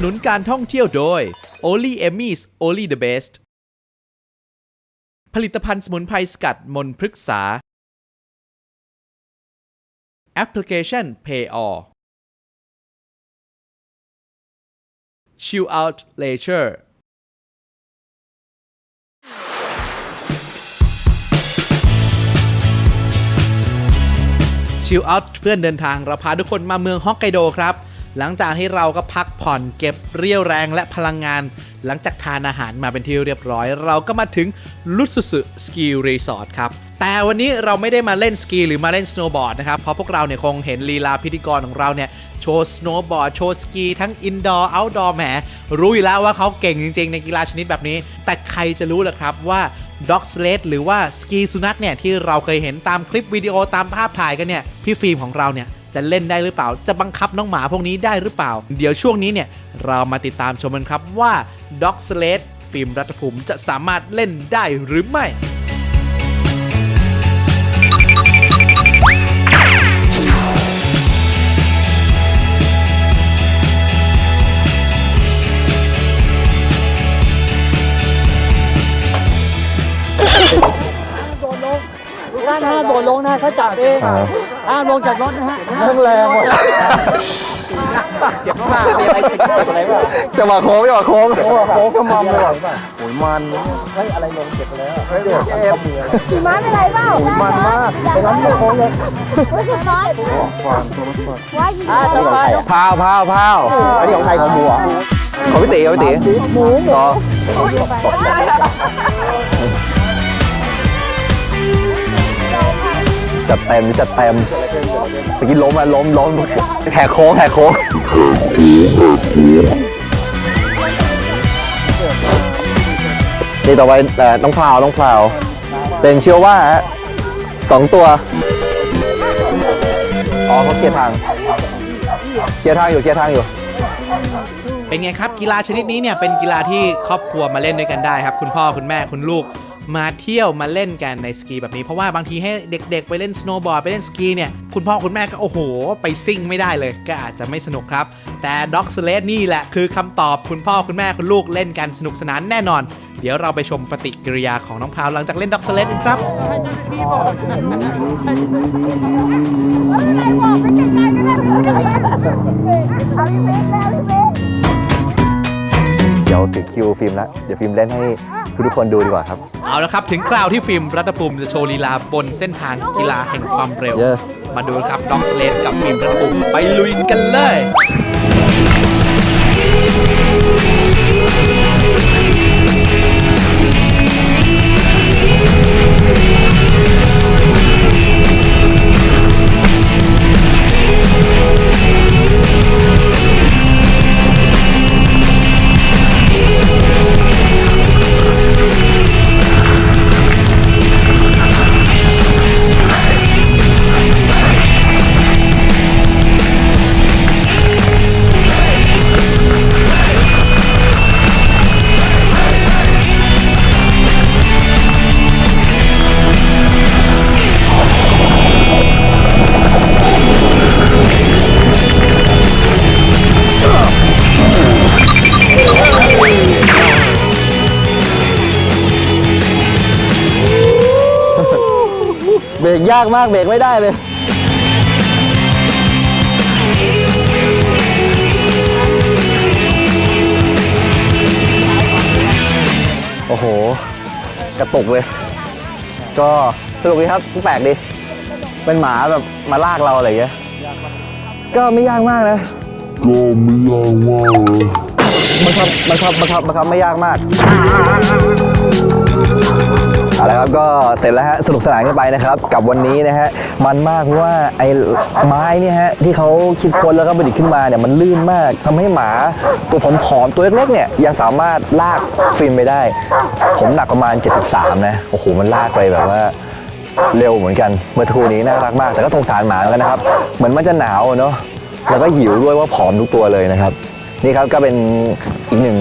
สนุนการท่องเที่ยวโดย Only Emmys Only the Best ผลิตภัณฑ์สมุนไพรสกัดมนพฤกษา แอปพลิเคชัน Payor Chill Out Leisure ชิลเอาท์เพื่อนเดินทางเราพาทุกคนมาเมืองฮอกไกโดครับ หลังจากที่เราก็พักผ่อนเก็บเรี่ยวแรงและพลังงาน หลังจากทานอาหารมาเป็นที่เรียบร้อย เราก็มาถึงลุตสุสุสกีรีสอร์ทครับแต่วันนี้เราไม่ได้มาเล่นสกีหรือมาเล่นสโนว์บอร์ดนะครับเพราะพวกเราเนี่ยคงเห็นลีลาพิธีกรของเราเนี่ยโชว์สโนว์บอร์ดโชว์สกีทั้งอินดอร์เอาท์ดอร์แหมรู้อยู่แล้วว่าเขาเก่งจริง ๆ ในกีฬาชนิดแบบนี้ แต่ใครจะรู้ล่ะครับว่าด็อกสเลดหรือว่าสกีสุนัขเนี่ยที่เราเคยเห็นตามคลิปวิดีโอตามภาพถ่ายกันเนี่ยพี่ฟิล์มของเราเนี่ย จะเล่นได้หรือเปล่า จะบังคับน้องหมาพวกนี้ได้หรือเปล่า เดี๋ยวช่วงนี้เนี่ยเรามาติดตามชมกันครับว่าด็อกสเลดฟิล์มรัฐภูมิจะสามารถเล่นได้หรือไม่ ด้านหน้าโดดลงนะเขาจับเองห้ามลงจากรถนะฮะเรื่องแรงว่ะเจ็บมากมีอะไรเจ็บอะไรบ้างจะมาโค้งจะมาโค้งโอ้โค้งขมำเลยว่ะโอ้ยมันเฮ้ยอะไรลงเจ็บไปแล้วเฮ้ยเดี๋ยวเจ็บขี่ม้าเป็นไรเปล่ามันมากไปน้ำไม่โค้งเลยเฮ้ยคุณน้อยควานตัวรถควานว่าขี่อ่าจะไปพาวพาวพาวอันนี้ของใครของหมูอะของพี่ตีของพี่ตีหมูต่อ จัดเต็มจัดเต็มเมื่อกี้ล้มอะล้มล้มแหกโค้งแหกโค้งนี่ต่อไปเอ่อต้องพลาวต้องพลาวเป็นเชื่อว่าสองตัว อ๋อเขาเคลียร์ทาง เคลียร์ทางอยู่เคลียร์ทางอยู่ เป็นไงครับกีฬาชนิดนี้เนี่ยเป็นกีฬาที่ครอบครัวมาเล่นด้วยกันได้ครับ คุณพ่อคุณแม่คุณลูก มาเที่ยวมาเล่นกันในสกีแบบนี้ เพราะว่าบางทีให้เด็กๆ ไปเล่นสโนว์บอร์ดไปเล่นสกีเนี่ย คุณพ่อคุณแม่ก็โอ้โห ไปซิ่งไม่ได้เลย ก็อาจจะไม่สนุกครับ แต่ด็อกสเลดนี่แหละคือคำตอบคุณพ่อคุณแม่คุณลูกเล่นกันสนุกสนานแน่นอน เดี๋ยวเราไปชมปฏิกิริยาของน้องพราวหลังจากเล่นด็อกสเลดกันครับอาพี่บ๊กแล้วพี่เบ๊ก เดี๋ยวถึงคิวฟิล์มแล้วเดี๋ยวฟิล์มเล่นให้ทุกๆคนดูดีกว่าครับเอาละครับ ถึงคราวที่ฟิล์มรัฐภูมิจะโชว์ลีลาบนเส้นทางกีฬาแห่งความเร็ว เย้มาดูครับด็อกสเลดกับฟิล์มรัฐภูมิไปลุยกันเลย ยากมากเบรกไม่ได้เลย โอ้โห กระตุกเลย ก็สนุกดีครับแปลกดี เป็นหมาแบบมาลากเราอะไรอย่างเงี้ย ก็ไม่ยากมากนะ ก็ไม่ยากมากเลยบังคับบังคับบังคับบังคับไม่ยากมาก เอาละครับก็เสร็จแล้วฮะสนุกสนานกันไปนะครับ กับวันนี้นะฮะมันมากเพราะว่าไอ้ไม้เนี่ยฮะที่เขาคิดค้นแล้วก็ประดิษฐ์ขึ้นมาเนี่ยมันลื่นมากทำให้หมาตัวผอมๆตัวเล็กๆเนี่ยยังสามารถลากฟิล์มไปได้ ผมหนักประมาณ 73 นะโอ้โหมันลากไปแบบว่าเร็วเหมือนกันเมื่อสักครู่นี้น่ารักมากแต่ก็สงสารหมาเหมือนกันนะครับ เหมือนมันจะหนาวเนาะแล้วก็หิวด้วยว่าผอมทุกตัวเลยนะครับ นี่ครับก็เป็นอีกหนึ่ง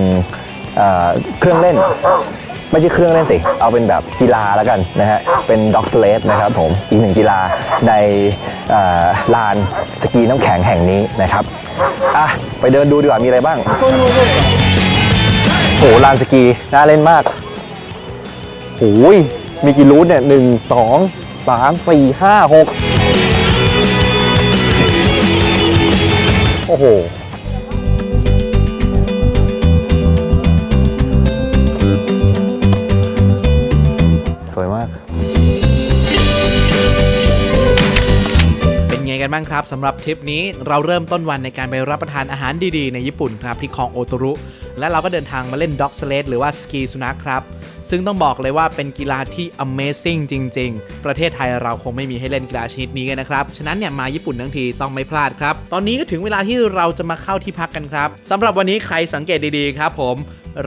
เครื่องเล่น ไม่ใช่เครื่องเล่นสิ เอาเป็นแบบกีฬาแล้วกันนะฮะ เป็นด็อกสเลดนะครับผม อีกหนึ่งกีฬาในลานสกีน้ำแข็งแห่งนี้นะครับ อะ ไปเดินดูดีกว่า มีอะไรบ้าง โหลานสกี น่าเล่นมากโอ้ยมีกี่รูทเนี่ยหนึ่งสองสามสี่ห้าหกโอ้โห บ้างครับสำหรับทริปนี้เราเริ่มต้นวันในการไปรับประทานอาหารดีๆ ในญี่ปุ่นครับที่คลองโอโตรุ และเราก็เดินทางมาเล่นด็อกสเลดหรือว่าสกีสุนัขครับ ซึ่งต้องบอกเลยว่าเป็นกีฬาที่ Amazing จริง ๆ ประเทศไทยเราคงไม่มีให้เล่นกีฬาชนิดนี้กันนะครับ ฉะนั้นเนี่ยมาญี่ปุ่นทั้งทีต้องไม่พลาดครับ ตอนนี้ก็ถึงเวลาที่เราจะมาเข้าที่พักกันครับสำหรับวันนี้ใครสังเกตดีๆครับผม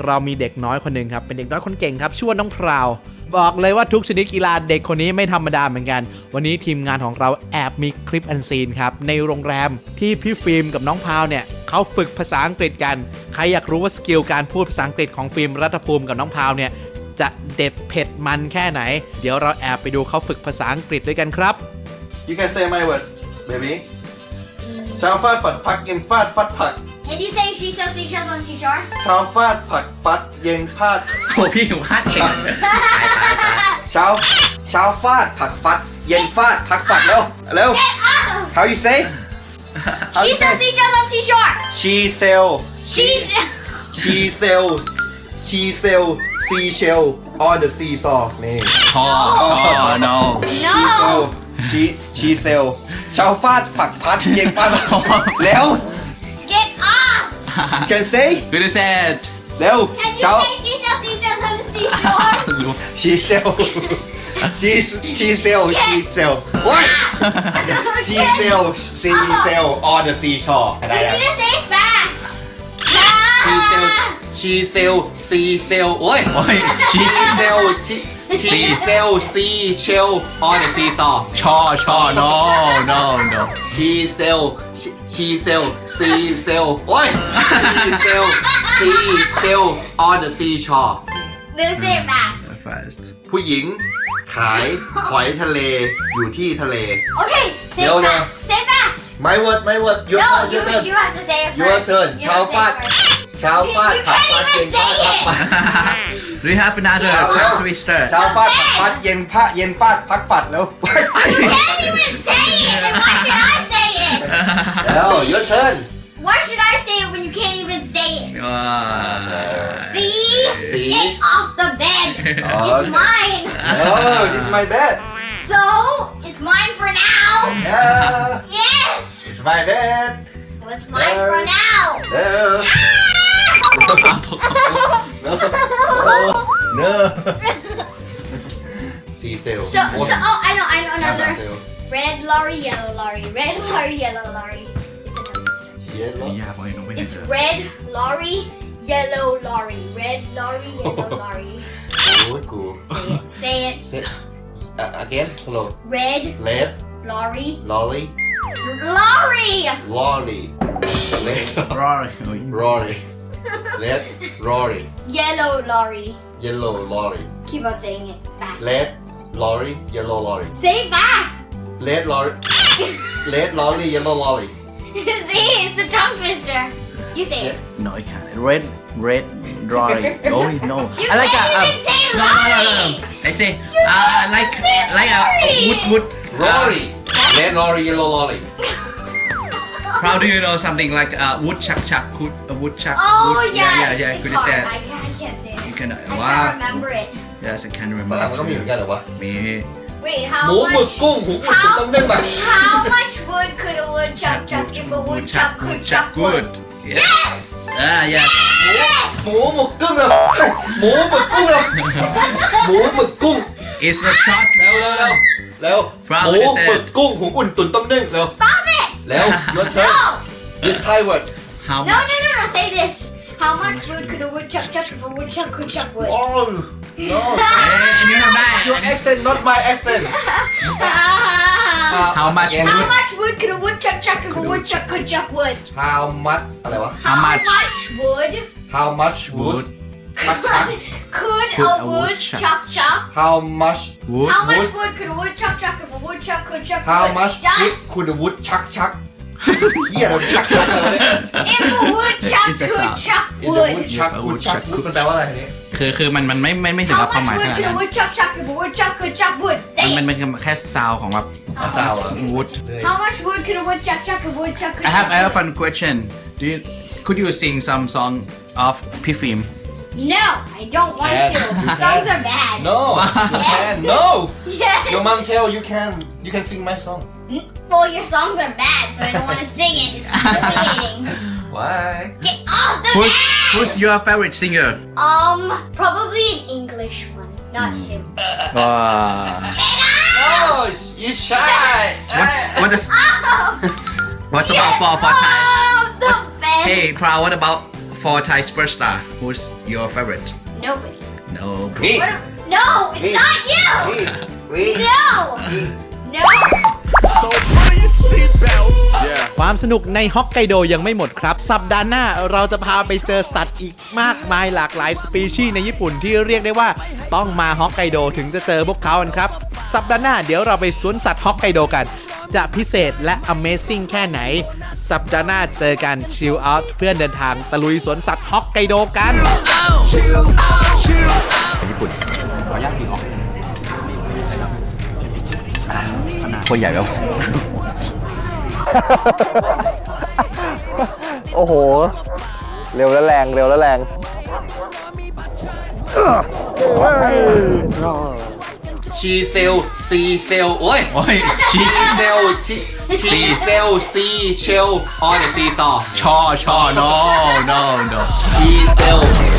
เรามีเด็กน้อยคนหนึ่งครับเป็นเด็กน้อยคนเก่งครับชื่อว่าน้องพราว บอกเลยว่าทุกชนิดกีฬาเด็กคนนี้ไม่ธรรมดาเหมือนกัน วันนี้ทีมงานของเราแอบมีคลิปอันซีนครับ ในโรงแรมที่พี่ฟิล์มกับน้องพาวเนี่ยเขาฝึกภาษาอังกฤษกัน ใครอยากรู้ว่าสกิลการพูดภาษาอังกฤษของฟิล์มรัฐภูมิกับน้องพาวเนี่ยจะเด็ดเผ็ดมันแค่ไหน เดี๋ยวเราแอบไปดูเขาฝึกภาษาอังกฤษด้วยกันครับ You can say my word, baby. ชาวฟาดฝัดผักเย็นฟาดฟัดผัก Can you say she sells seashells on seashore? ชาวฟาดผักฟัดเย็นพาดโอ้พี่อยู่พลาดเก่ง ชาวชาวฟาดผักฟัด เย็นฟาดผักฟัดแล้วเร็ว How you say How She you sells say seashells on seashore. She sell She. She sell She sell seashell on the seesaw นี่พอพอ no She sell No. She She sell ชาวฟาดฝักพัดเย็นฟาดแล้ว Get off. Can say คือได้เสร็จเร็ว Can you ชาว say she sells seashells on the seashore? She sell. she she sell. She sell. What? She sell. She sell on the seashore. You need to say it fast. She sell. Ah. She sell. She sell. โอ้ยโอ้ย She sell. She she sell. Sea shell on the seesaw. ชอชอ no no no She sell. She she sell. Sea sell. โอ้ย She sell. Sea shell on the seashore. No, say it fast. Fast ผู้หญิงขายหอยทะเลอยู่ที่ทะเล Okay, say No, it no. fast. Say it fast. My word, my word. Your No, turn, you your turn. you have to say it first. Your turn. You have to say it Chao first. เช้าฟาด You ผัก can't ฟัด even เย็น say ฟาดผัก it. ฟัด do you have another twister เช้าฟาดผักฟัดเย็นพระเย็นฟาดพักฟัดแล้ว You can't even say it. Then why should I say it? แล้ว your turn Why should I say it when you can't even say it? ว้า the bed. Oh, it's mine. Oh, this is my bed. So, it's mine for now. Yeah. Yes. It's my bed. Well, it's mine No. for now. No. Ah! No. No. See you. So, so, oh, I know, I know another. Red lorry, yellow lorry. Red lorry, yellow lorry. Yellow. Yeah, well, you know, we It's red lorry, Yellow lorry. Red lorry, yellow lorry. Good, cool. Say it. Say it. Uh, again, hello. Red Red lorry. Lolly. Lorry! Lolly. Red Rory. Rory. Red Rory. Yellow lorry. Yellow lorry. Keep on saying it fast. Red lorry. Yellow lorry. Say it fast! Red lorry. Red lorry. Yellow lorry. See, it's a tongue twister. You say it. No, I can't. Red red dry oh no You I like can't a even say no no no lorry. no I say You uh, don't like say like a lorry. wood wood Rory. Red lorry. Yellow lorry. How do you know something like uh, woodchuck chuck wood a woodchuck Oh wood yes, yeah yeah yeah it's could hard. you say I, can't- I can't say you it. can I wow can't remember it. yes I can ฝรั่งมันก็มี remember เหมือนกันเหรอวะ มี Wait, หมู how หมึก much? กุ้งหูหมึกกุ้งต้องนึ่งแบบ How much wood could a woodchuck chuck if a woodchuck could chuck wood? yes Ah yes หมูหมึกกุ้งเลยหมูหมึกกุ้งเลยหมูหมึกกุ้ง it's a short เร็วเร็วเร็วเร็ว Proud หมู to say หมึกกุ้งหูอุ่นตุ๋นต้มนึ่งเร็ว Stop it! เร็ว your turn No! this Thai word how No, much no, no, no, say this. How much wood could a woodchuck chuck if a woodchuck could chuck wood? oh no เอ้ยอันนี้ทำได้ your accent not my accent How much Again. How much wood could a woodchuck chuck if a woodchuck could chuck wood? how much อะไรวะ How much? wood how much wood มัดชัก could Could a a woodchuck woodchuck chuck? how much wood How much Wood. wood could a woodchuck chuck if a woodchuck could chuck how wood? much Done. wood could the wood ชักชัก เหี้ยเราชักชักเลย If a woodchuck It's the could sound. chuck If the wood. woodchuck woodchuck มันแปลว่าอะไรทีนี้คือคือมันมันไม่ไม่ไม่ถึง How กับความห much มายข wood นาด could นั้ a น woodchuck chuck if a woodchuck could chuck wood? มัน Say มัน it. เป็นแค่ซาวของแบบซาวเหรอ wood How much wood could a woodchuck chuck if a woodchuck could I have chuck I have a wood? fun question do you could you sing some song of Pifim No, I don't want Yes. to. The songs are bad. No you can no Yes. your mom tell you can you can sing my song Well, your songs are bad, so I don't want to sing it. It's humiliating. why Get off the who's bed! who's your favorite singer Um, probably an English one, not him. ว้า Get out! no you shy what's what is Off! what's about for for Thai Off the bed! hey Proud what about for Thai superstar who's your favorite Nobody. no me What a- no, it's Me. not you! me me No! No! ความสนุกในฮอกไกโดยังไม่หมดครับ สัปดาห์หน้าเราจะพาไปเจอสัตว์อีกมากมายหลากหลายสปีชีส์ในญี่ปุ่นที่เรียกได้ว่าต้องมาฮอกไกโดถึงจะเจอพวกเขากันครับ สัปดาห์หน้าเดี๋ยวเราไปสวนสัตว์ฮอกไกโดกัน จะพิเศษและ Amazing แค่ไหน สัปดาห์หน้าเจอกันชิลเอาท์เพื่อนเดินทางตะลุยสวนสัตว์ฮอกไกโดกันญี่ปุ่นขอแยกตัวใหญ่แล้ว โอ้โห เร็วและแรง เร็วและแรงชีเซล ซีเซลโอ้ยโอ้ยชีเซลชีชีเซลซีเชลออเดซีต่อชอชอ no no no ชีเซล